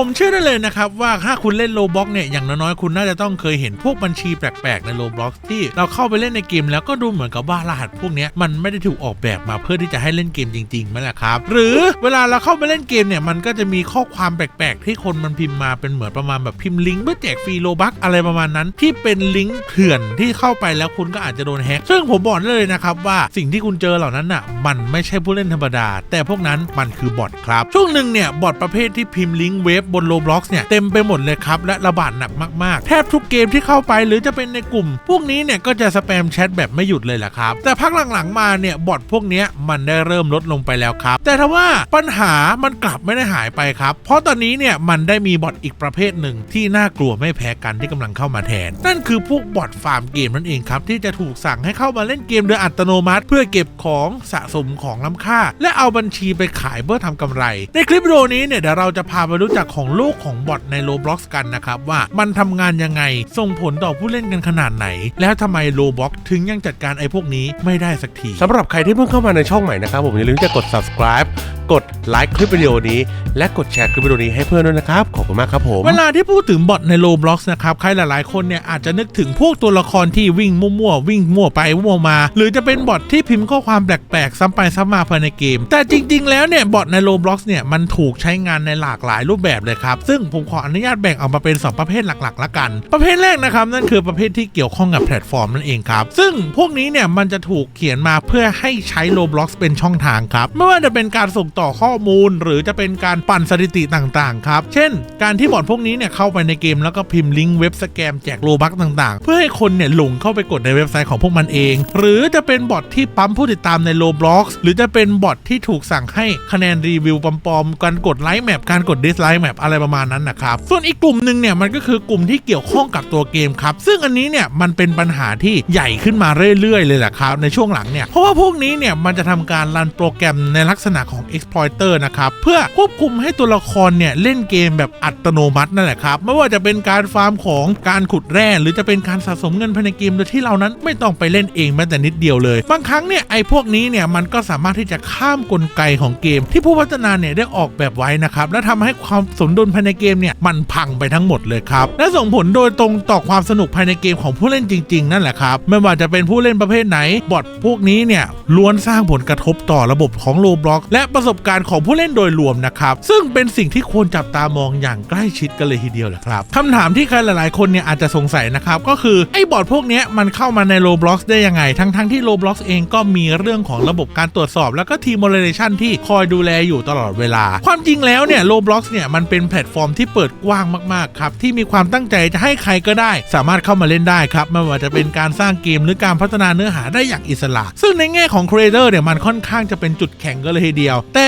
ผมเชื่อได้เลยนะครับว่าถ้าคุณเล่นโลบ็อกเนี่ยอย่างน้อยๆคุณน่าจะต้องเคยเห็นพวกบัญชีแปลกๆในโลบ็อกที่เราเข้าไปเล่นในเกมแล้วก็ดูเหมือนกับว่ารหัสพวกนี้มันไม่ได้ถูกออกแบบมาเพื่อที่จะให้เล่นเกมจริงๆไหมล่ะครับ หรือเวลาเราเข้าไปเล่นเกมเนี่ยมันก็จะมีข้อความแปลกๆ ที่คนมันพิมพ์มาเป็นเหมือนประมาณแบบพิมพ์ลิงก์เพื่อแจกฟรีโลบักอะไรประมาณนั้น ที่เป็นลิงก์เถื่อนที่เข้าไปแล้วคุณก็อาจจะโดนแฮ็กซึ่งผมบอกได้เลยนะครับว่าสิ่งที่คุณเจอเหล่านั้นน่ะมันไม่ใช่ผู้เล่นธรรมดา แต่พวกนั้นมันคือบอทครับช่วงหนึ่งเนี่ยบอทประเภทที่พิมพ์ลิงก์เว็บบนโลบล็อกเนี่ยเต็มไปหมดเลยครับและระบาดหนักมาก ๆ แทบทุกเกมที่เข้าไปหรือจะเป็นในกลุ่ม พวกนี้เนี่ยก็จะสแปมแชทแบบไม่หยุดเลยแหละครับ แต่พักหลังๆมาเนี่ยบอทพวกนี้มันได้เริ่มลดลงไปแล้วครับ แต่ถ้าว่าปัญหามันกลับไม่ได้หายไปครับ เพราะตอนนี้เนี่ยมันได้มีบอทอีกประเภทหนึ่งที่น่ากลัวไม่แพ้กันที่กำลังเข้ามาแทน นั่นคือพวกบอทฟาร์มเกมนั่นเองครับที่จะถูกสั่งให้เข้ามาเล่นเกมโดยอัตโนมัติ เพื่อเก็บของสะสมของล้ำค่า และเอาบัญชีไปขายเพื่อทำกำไร ในคลิปวิดีโอนี้เนี่ยเดี๋ยวเราจะพาไปรู้จักของโลกของบอทใน Roblox กันนะครับว่ามันทำงานยังไง ส่งผลต่อผู้เล่นกันขนาดไหน แล้วทำไม Roblox ถึงยังจัดการไอ้พวกนี้ไม่ได้สักทีสำหรับใครที่เพิ่งเข้ามาในช่องใหม่นะครับผมอย่าลืมจะกด subscribe กดไลค์คลิปวิดีโอนี้ และกดแชร์คลิปวิดีโอนี้ให้เพื่อนด้วยนะครับ ขอบคุณมากครับผม เวลาที่พูดถึงบอทใน Roblox นะครับ ใครหลายๆ คนเนี่ยอาจจะนึกถึงพวกตัวละครที่วิ่งมั่วๆ วิ่งมั่วไปมั่วมา หรือจะเป็นบอทที่พิมพ์ข้อความแปลกๆ ซ้ำไปซ้ำมาภายในเกม แต่จริง ๆ แล้วเนี่ยบอทใน Roblox เนี่ยมันถูกใช้งานในหลากหลายรูปแบบเลยครับ ซึ่งผมขออนุญาตแบ่งออกมาเป็น 2 ประเภทหลักๆละกัน ประเภทแรกนะครับนั่นคือประเภทที่เกี่ยวข้องกับแพลตฟอร์มนั่นเองครับ ซึ่งพวกนี้เนี่ยมันจะถูกเขียนมาเพื่อให้ใช้ Roblox เป็นช่องทางครับ ไม่ว่าจะเป็นการส่งต่อข้อมูล หรือจะเป็นการปั่นสถิติต่างๆครับ เช่น การที่บอทพวกนี้เนี่ยเข้าไปในเกมแล้วก็พิมพ์ลิงก์เว็บสแกมแจกโลบักต่างๆ เพื่อให้คนเนี่ยหลงเข้าไปกดในเว็บไซต์ของพวกมันเอง หรือจะเป็นบอทที่ปั๊มผู้ติดตามในโลบล็อกหรือจะเป็นบอทที่ถูกสั่งให้คะแนนรีวิวปลอมๆการกดไลค์แมปการกดดิสไลค์แมปอะไรประมาณนั้นนะครับ ส่วนอีกกลุ่มหนึ่งเนี่ยมันก็คือกลุ่มที่เกี่ยวข้องกับตัวเกมครับ ซึ่งอันนี้เนี่ยมันเป็นปัญหาที่ใหญ่ขึ้นมาเรื่อยๆ เลยแหละครับในช่วงหลังเนี่ย เพราะว่าพวกนี้เนี่ยมันจะทำการรันโปรแกรมในลักษณะของ exploiter นะครับเพื่อควบคุมให้ตัวละครเนี่ยเล่นเกมแบบอัตโนมัตินั่นแหละครับไม่ว่าจะเป็นการฟาร์มของการขุดแร่หรือจะเป็นการสะสมเงินภายในเกมโดยที่เรานั้นไม่ต้องไปเล่นเองแม้แต่นิดเดียวเลย บางครั้งเนี่ยไอ้พวกนี้เนี่ยมันก็สามารถที่จะข้ามกลไกของเกม ที่ผู้พัฒนาเนี่ยได้ออกแบบไว้นะครับและทำให้ความสมดุลภายในเกมเนี่ยมันพังไปทั้งหมดเลยครับ และส่งผลโดยตรงต่อความสนุกภายในเกมของผู้เล่นจริง ๆ นั่นแหละครับ ไม่ว่าจะเป็นผู้เล่นประเภทไหน บอทพวกนี้เนี่ยล้วนสร้างผลกระทบต่อระบบของโลบล็อกและประสบการณ์ของผู้เล่นโดยรวมนะครับ ซึ่งเป็นสิ่งที่ควรจับตามองอย่างใกล้ชิดกันเลยทีเดียวแหละครับคำถามที่ใครหลายๆ คนเนี่ยอาจจะสงสัยนะครับก็คือไอ้บอทพวกนี้มันเข้ามาในโลบล็อกได้ยังไง ทั้งๆที่โลบล็อกเองก็มีเรื่องของระบบการตรวจสอบ แล้วก็ทีมโมเดเลชันที่คอยดูแลอยู่ตลอดเวลา ความจริงแล้วเนี่ยโลบล็อกเนี่ยมันเป็นแพลตฟอร์มที่เปิดกว้างมากๆครับที่มีความตั้งใจจะให้ใครก็ได้ สามารถเข้ามาเล่นได้ครับไม่ว่าจะเป็นการสร้างเกมหรือการพัฒนาเนื้อหาได้อย่างอิสระ ซึ่งในแง่ของครีเอเตอร์เนี่ยมันค่อนข้างจะเป็นจุดแข็งกันเลยทีเดียว แต่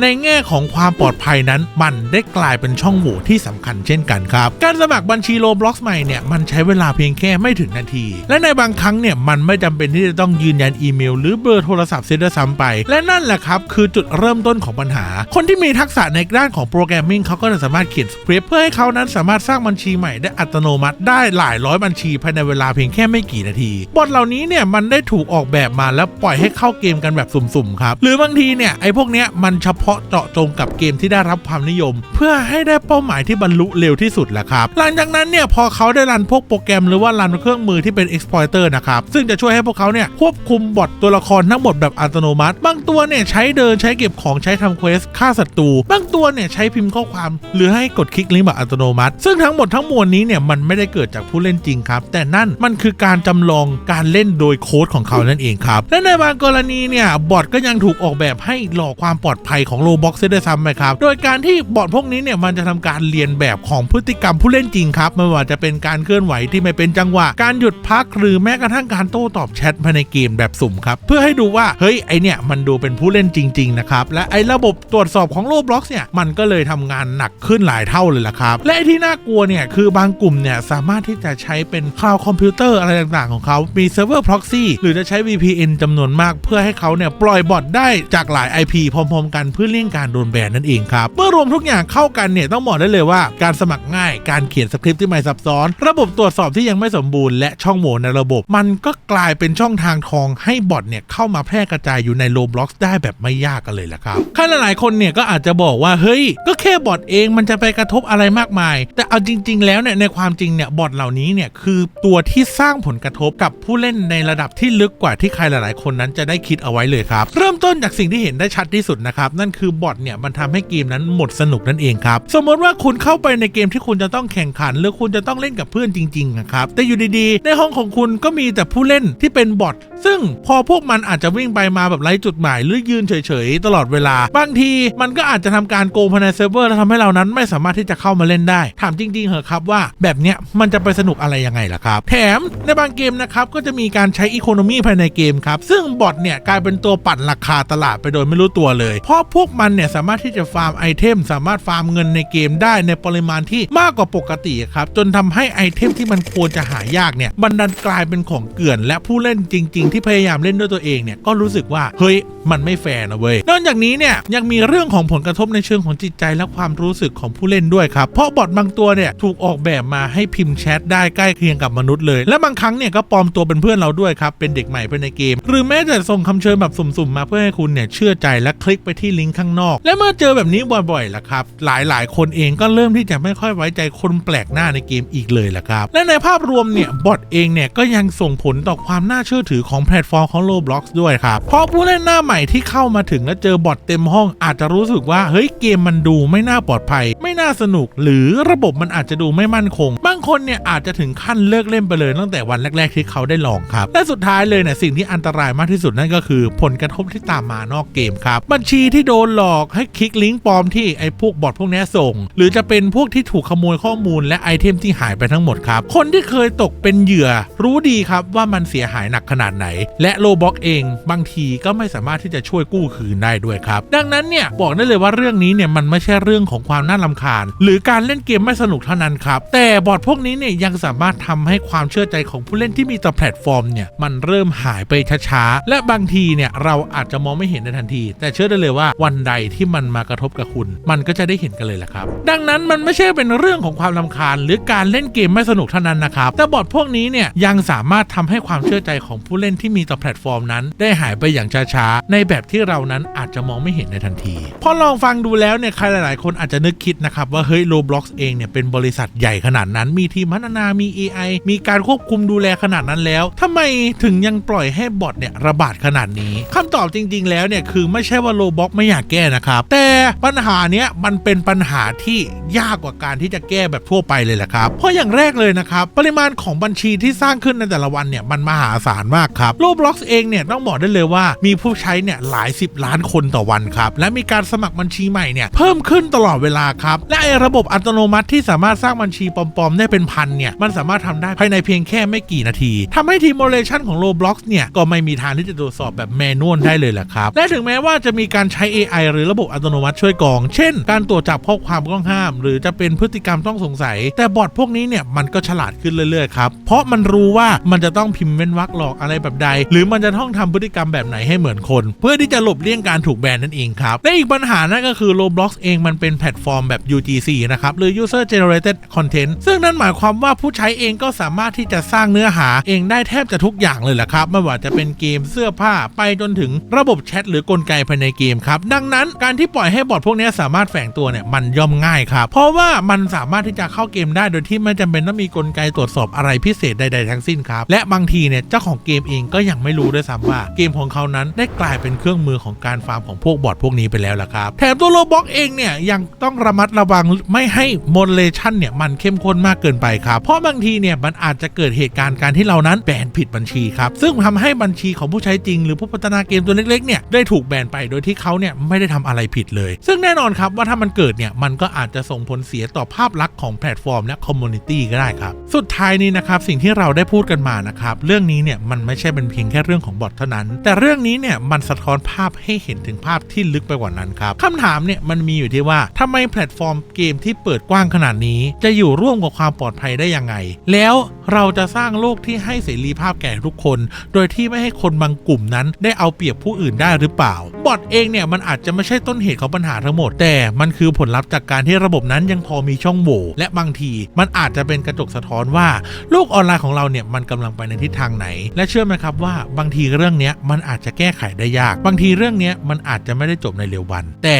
ในแง่ของความปลอดภัยนั้น มันได้กลายเป็นช่องโหว่ที่สำคัญเช่นกันครับ การสมัครบัญชีโลบล็อกใหม่เนี่ยมันใช้เวลาเพียงแค่ไม่ถึงนาที และในบางครั้งเนี่ยมันไม่จำเป็นที่จะต้องยืนยันอีเมล หรือเบอร์โทรศัพท์เสียด้วยซ้ำไป และนั่นแหละครับคือจุดเริ่มต้นของปัญหา คนที่มีทักษะในด้านของโปรแกรมมิ่งเขาก็จะสามารถเขียนสคริปต์เพื่อให้เขานั้นสามารถสร้างบัญชีใหม่ได้อัตโนมัติได้หลายร้อยบัญชีภายในเวลาเพียงแค่ไม่กี่นาทีบทเหล่านี้เนี่ยมันได้ถูกออกแบบมาแล้วปล่อยให้เข้าเกมกันแบบสุ่มๆครับหรือบางทีเนี่ยไอ้พวกเนี้ยมันเฉพาะเจาะจงกับเกมที่ได้รับความนิยม เพื่อให้ได้เป้าหมายที่บรรลุเร็วที่สุดแหละครับ หลังจากนั้นเนี่ยพอเขาได้รันพวกโปรแกรมหรือว่ารันเครื่องมือที่เป็น exploiter นะครับ ซึ่งจะช่วยให้พวกเขาเนี่ยควบคุมบอทตัวละครทั้งหมดแบบอัตโนมัติ บางตัวเนี่ยใช้เดินใช้เก็บของใช้ทำเควสฆ่าศัตรู บางตัวเนี่ยใช้พิมพ์ข้อความ หรือให้กดคลิกลิงก์แบบอัตโนมัติ ซึ่งทั้งหมดทั้งมวลนี้เนี่ยมันไม่ได้เกิดจากผู้เล่นจริงครับ แต่นั่นมันคือการจำลองการเล่นโดยโค้ดของเขานั่นเองครับ และในบางกรณีเนี่ยบอทก็ยังถูกออกแบบให้หลอกความปลอดภัยของโลบ็อกเซด้วยซ้ำไปครับ โดยการที่บอทพวกนี้เนี่ยมันจะทำการเรียนแบบของพฤติกรรมผู้เล่นจริงครับไม่ว่าจะเป็นการเคลื่อนไหวที่ไม่เป็นจังหวะ การหยุดพักหรือแม้กระทั่งการโต้ตอบแชทภายในเกมแบบสุ่มครับ เพื่อให้ดูว่าเฮ้ยไอเนี่ยมันดูเป็นผู้เล่นจริง ๆ นะครับ และไอระบบตรวจสอบของโลบ็อกซ์เนี่ยมันก็เลยทำงานหนักขึ้นหลายเท่าเลยล่ะครับ และไอที่น่ากลัวเนี่ยคือบางกลุ่มเนี่ยสามารถที่จะใช้เป็นคลาวด์คอมพิวเตอร์อะไรต่างๆของเขา มีเซิร์ฟเวอร์ proxy หรือจะใช้ VPN จำนวนมาก เพื่อให้เขาเนี่ยปล่อยบอทได้จากหลาย IP พร้อมๆกันกันเพื่อเลี่ยงการโดนแบนนั่นเองครับ เมื่อรวมทุกอย่างเข้ากันเนี่ยต้องบอกได้เลยว่าการสมัครง่ายการเขียนสคริปต์ที่ไม่ซับซ้อน ระบบตรวจสอบที่ยังไม่สมบูรณ์และช่องโหว่ในระบบ มันก็กลายเป็นช่องทางทองให้บอทเนี่ยเข้ามาแพร่กระจายอยู่ในโลบล็อกได้แบบไม่ยากกันเลยละครับใครหลายๆคนเนี่ยก็อาจจะบอกว่าเฮ้ย ก็แค่บอทเองมันจะไปกระทบอะไรมากมาย แต่เอาจริง ๆ แล้วเนี่ยในความจริงเนี่ยบอทเหล่านี้เนี่ยคือตัวที่สร้างผลกระทบกับผู้เล่นในระดับที่ลึกกว่าที่ใครหลาย ๆ คนนั้นจะได้คิดเอาไว้เลยครับ เริ่มต้นจากสิ่งที่เห็นได้ชัดที่สุดนะครับนั่นคือบอทเนี่ยมันทำให้เกมนั้นหมดสนุกนั่นเองครับ สมมติว่าคุณเข้าไปในเกมที่คุณจะต้องแข่งขัน หรือคุณจะต้องเล่นกับเพื่อนจริงๆนะครับแต่อยู่ดีๆ ในห้องของคุณก็มีแต่ผู้เล่นที่เป็นบอทซึ่งพอพวกมันอาจจะวิ่งไปมาแบบไร้จุดหมายหรือยืนเฉยๆ ตลอดเวลา บางทีมันก็อาจจะทำการโกงภายในเซิร์ฟเวอร์แล้วทำให้เรานั้นไม่สามารถที่จะเข้ามาเล่นได้ ถามจริงๆเหรอครับว่าแบบเนี้ยมันจะไปสนุกอะไรยังไงล่ะครับ แถมในบางเกมนะครับก็จะมีการใช้อีโคโนมีภายในเกมครับ ซึ่งบอทเนี่ยกลายเป็นตัวปั่นราคาตลาดไปโดยไม่รู้ตัวเลยเราะพวกมันเนี่ยสามารถที่จะฟาร์มไอเทมสามารถฟาร์มเงินในเกมได้ในปริมาณที่มากกว่าปกติครับจนทำให้ไอเทมที่มันควรจะหายากเนี่ยบันดันกลายเป็นของเกลื่อน และผู้เล่นจริง ๆ ที่พยายามเล่นด้วยตัวเองเนี่ยก็รู้สึกว่าเฮ้ยมันไม่แฟร์นะเว้ยนอกจากนี้เนี่ยยังมีเรื่องของผลกระทบในเชิงของจิตใจและความรู้สึกของผู้เล่นด้วยครับเพราะบอทบางตัวเนี่ยถูกออกแบบมาให้พิมพ์แชทได้ใกล้เคียงกับมนุษย์เลย และบางครั้งเนี่ยก็ปลอมตัวเป็นเพื่อนเราด้วยครับเป็นเด็กใหม่ภายในเกม หรือแม้แต่ส่งคำเชิญแบบสุ่มๆมาเพื่อให้คุณเนี่ยเชื่อใจและคลิกไปที่ลิงก์ข้างนอก และเมื่อเจอแบบนี้บ่อยๆล่ะครับ หลายๆ คนเองก็เริ่มที่จะไม่ค่อยไว้ใจคนแปลกหน้าในเกมอีกเลยล่ะครับ และในภาพรวมเนี่ยบอทเองเนี่ยก็ยังส่งผลต่อความน่าเชื่อถือของแพลตฟอร์มของ Roblox ด้วยครับเพราะผู้เล่นหน้าใหม่ที่เข้ามาถึงแล้วเจอบอทเต็มห้องอาจจะรู้สึกว่าเฮ้ยเกมมันดูไม่น่าปลอดภัย ไม่น่าสนุก หรือระบบมันอาจจะดูไม่มั่นคงบางคนเนี่ยอาจจะถึงขั้นเลิกเล่นไปเลยตั้งแต่วันแรก ๆ ที่เขาได้ลองครับและสุดท้ายเลยเนี่ยสิ่งที่อันตรายมากที่สุดนั่นก็คือ ผลกระทบที่ตามมานอกเกมครับบัญชีที่ที่โดนหลอกให้คลิกลิงก์ปลอมที่ไอ้พวกบอทพวกนี้ส่ง หรือจะเป็นพวกที่ถูกขโมยข้อมูลและไอเทมที่หายไปทั้งหมดครับ คนที่เคยตกเป็นเหยื่อ รู้ดีครับว่ามันเสียหายหนักขนาดไหน และโลบ็อกเองบางทีก็ไม่สามารถที่จะช่วยกู้คืนได้ด้วยครับ ดังนั้นเนี่ยบอกได้เลยว่าเรื่องนี้เนี่ยมันไม่ใช่เรื่องของความน่าลำคาญ หรือการเล่นเกมไม่สนุกเท่านั้นครับ แต่บอทพวกนี้เนี่ยยังสามารถทำให้ความเชื่อใจของผู้เล่นที่มีต่อแพลตฟอร์มเนี่ยมันเริ่มหายไปช้าๆและบางทีเนี่ยเราอาจจะมองไม่เห็นในทันที แต่เชื่อได้เลยว่าวันใดที่มันมากระทบกับคุณ มันก็จะได้เห็นกันเลยแหละครับ ดังนั้นมันไม่ใช่เป็นเรื่องของความลำคาญ หรือการเล่นเกมไม่สนุกเท่านั้นนะครับ แต่บอทพวกนี้เนี่ยยังสามารถทำให้ความเชื่อใจของผู้เล่นที่มีต่อแพลตฟอร์มนั้น ได้หายไปอย่างช้าๆในแบบที่เรานั้นอาจจะมองไม่เห็นในทันทีพอลองฟังดูแล้วเนี่ยใครหลาย ๆ คนอาจจะนึกคิดนะครับว่าเฮ้ย Roblox เองเนี่ยเป็นบริษัทใหญ่ขนาดนั้น มีทีมพัฒนามี AI มีการควบคุมดูแลขนาดนั้นแล้วทำไมถึงยังปล่อยให้บอทเนี่ยระบาดขนาดนี้คำตอบจริง ๆ แล้วเนี่ยคือไม่ใช่ว่าไม่อยากแก้นะครับ แต่ปัญหาเนี้ยมันเป็นปัญหาที่ยากกว่าการที่จะแก้แบบทั่วไปเลยแหละครับเพราะอย่างแรกเลยนะครับ ปริมาณของบัญชีที่สร้างขึ้นในแต่ละวันเนี่ยมันมหาศาลมากครับ Roblox เองเนี่ยต้องบอกได้เลยว่ามีผู้ใช้เนี่ยหลายสิบล้านคนต่อวันครับและมีการสมัครบัญชีใหม่เนี่ยเพิ่มขึ้นตลอดเวลาครับและไอ้ระบบอัตโนมัติที่สามารถสร้างบัญชีปลอมๆได้เป็นพันเนี่ยมันสามารถทำได้ภายในเพียงแค่ไม่กี่นาทีทำให้ทีมโมเลชันของ Roblox เนี่ยก็ไม่มีทางที่จะตรวจสอบแบบแมนนวลได้เลยแหละครับและถึงแม้ว่าจะมีการใช้ AI หรือระบบอัตโนมัติช่วยกรอง เช่น การตรวจจับข้อความต้องห้าม หรือจะเป็นพฤติกรรมต้องสงสัย แต่บอทพวกนี้เนี่ยมันก็ฉลาดขึ้นเรื่อยๆครับเพราะมันรู้ว่ามันจะต้องพิมพ์เว้นวรรคหลอกอะไรแบบใด หรือมันจะต้องทำพฤติกรรมแบบไหนให้เหมือนคน เพื่อที่จะหลบเลี่ยงการถูกแบนนั่นเองครับและอีกปัญหานั่นก็คือ Roblox เองมันเป็นแพลตฟอร์มแบบ UGC นะครับหรือ User Generated Content ซึ่งนั่นหมายความว่าผู้ใช้เองก็สามารถที่จะสร้างเนื้อหาเองได้แทบจะทุกอย่างเลยแหละครับไม่ว่าจะเป็นเกมเสื้อผ้าไปจนถึงระบบแชทหรือกลไกภายในเกมครับ ดังนั้นการที่ปล่อยให้บอทพวกนี้สามารถแฝงตัวเนี่ยมันย่อมง่ายครับ เพราะว่ามันสามารถที่จะเข้าเกมได้โดยที่ไม่จำเป็นต้องมีกลไกตรวจสอบอะไรพิเศษใดๆทั้งสิ้นครับ และบางทีเนี่ยเจ้าของเกมเองก็ยังไม่รู้ด้วยซ้ำว่าเกมของเขานั้นได้กลายเป็นเครื่องมือของการฟาร์มของพวกบอทพวกนี้ไปแล้วล่ะครับแถมตัวโลบ็อกเองเนี่ยยังต้องระมัดระวังไม่ให้โมเลชันเนี่ยมันเข้มข้นมากเกินไปครับเพราะบางทีเนี่ยมันอาจจะเกิดเหตุการณ์การที่เรานั้นแบนผิดบัญชีครับซึ่งทำให้บัญชีของผู้ใช้จริง หรือผู้พัฒนาเกมตัวเล็กๆเนี่ยได้ถูกแบนไปโดยที่เขาเนี่ยไม่ได้ทำอะไรผิดเลย ซึ่งแน่นอนครับว่าถ้ามันเกิดเนี่ยมันก็อาจจะส่งผลเสียต่อภาพลักษณ์ของแพลตฟอร์มและคอมมูนิตี้ก็ได้ครับ สุดท้ายนี้นะครับสิ่งที่เราได้พูดกันมานะครับเรื่องนี้เนี่ยมันไม่ใช่เป็นเพียงแค่เรื่องของบอทเท่านั้น แต่เรื่องนี้เนี่ยมันสะท้อนภาพให้เห็นถึงภาพที่ลึกไปกว่านั้นครับคำถามเนี่ยมันมีอยู่ที่ว่าทำไมแพลตฟอร์มเกมที่เปิดกว้างขนาดนี้ จะอยู่ร่วมกับความปลอดภัยได้ยังไง แล้วเราจะสร้างโลกที่ให้เสรีภาพแก่ทุกคน โดยที่ไม่ให้คนบางกลุ่มนั้นได้เอาเปรียบผู้อื่นได้หรือเปล่า บอทเองเนี่ยมันอาจจะไม่ใช่ต้นเหตุของปัญหาทั้งหมด แต่มันคือผลลัพธ์จากการที่ระบบนั้นยังพอมีช่องโหว่และบางที มันอาจจะเป็นกระจกสะท้อนว่าโลกออนไลน์ของเราเนี่ยมันกำลังไปในทิศทางไหน และเชื่อไหมครับว่าบางทีเรื่องนี้มันอาจจะแก้ไขได้ยาก บางทีเรื่องนี้มันอาจจะไม่ได้จบในเร็ววัน แต่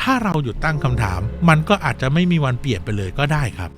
ถ้าเราหยุดตั้งคำถาม มันก็อาจจะไม่มีวันเปลี่ยนไปเลยก็ได้ครับ